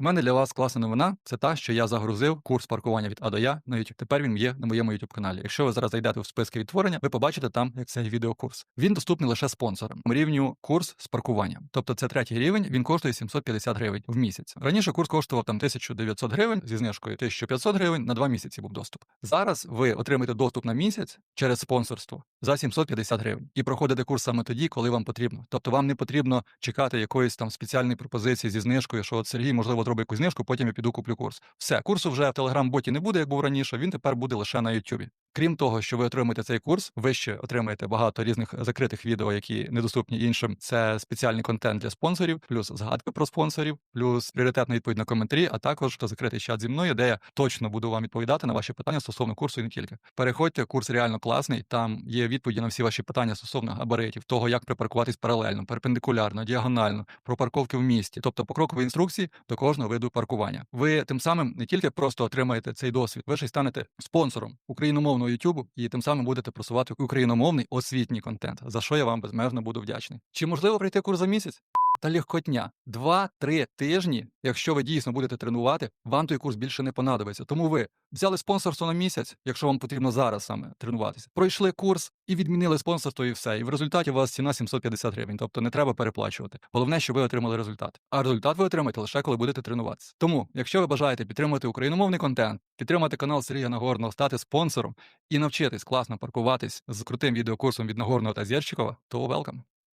У мене для вас класна новина. Це та, що я загрузив курс паркування від А до Я на YouTube. Тепер він є на моєму YouTube каналі. Якщо ви зараз зайдете в списки відтворення, ви побачите там цей відеокурс. Він доступний лише спонсорам. Рівню курс з паркуванням. Тобто це третій рівень. Він коштує 750 гривень в місяць. Раніше курс коштував там 1900 гривень зі знижкою 1500 гривень на два місяці був доступ. Зараз ви отримаєте доступ на місяць через спонсорство за 750 гривень і проходите курс саме тоді, коли вам потрібно. Тобто вам не потрібно чекати якоїсь там спеціальної пропозиції зі знижкою, що от Сергій, можливо, зробить якусь знижку, потім я піду куплю курс. Все, курсу вже в телеграм-боті не буде, як був раніше. Він тепер буде лише на Ютубі. Крім того, що ви отримаєте цей курс, ви ще отримаєте багато різних закритих відео, які недоступні іншим. Це спеціальний контент для спонсорів, плюс згадки про спонсорів, плюс пріоритетна відповідь на коментарі, а також закритий чат зі мною, де я точно буду вам відповідати на ваші питання стосовно курсу і не тільки. Переходьте, курс реально класний. Там є відповіді на всі ваші питання стосовно габаритів, того, як припаркуватись паралельно, перпендикулярно, діагонально, про парковки в місті, тобто покрокові інструкції до кожного виду паркування. Ви тим самим не тільки просто отримаєте цей досвід, ви ще й станете спонсором україномовного YouTube і тим самим будете просувати україномовний освітній контент, за що я вам безмежно буду вдячний. Чи можливо прийти курс за місяць? Та легкотня. Два-три тижні, якщо ви дійсно будете тренувати, вам той курс більше не понадобиться. Тому ви взяли спонсорство на місяць, якщо вам потрібно зараз саме тренуватися. Пройшли курс і відмінили спонсорство, і все. І в результаті у вас ціна 750 гривень. Тобто не треба переплачувати. Головне, щоб ви отримали результат. А результат ви отримаєте лише коли будете тренуватися. Тому, якщо ви бажаєте підтримати україномовний контент, підтримати канал Сергія Нагорного, стати спонсором і навчитись класно паркуватись з крутим відеокурсом від Нагорного та Зєрчикова, то welcome.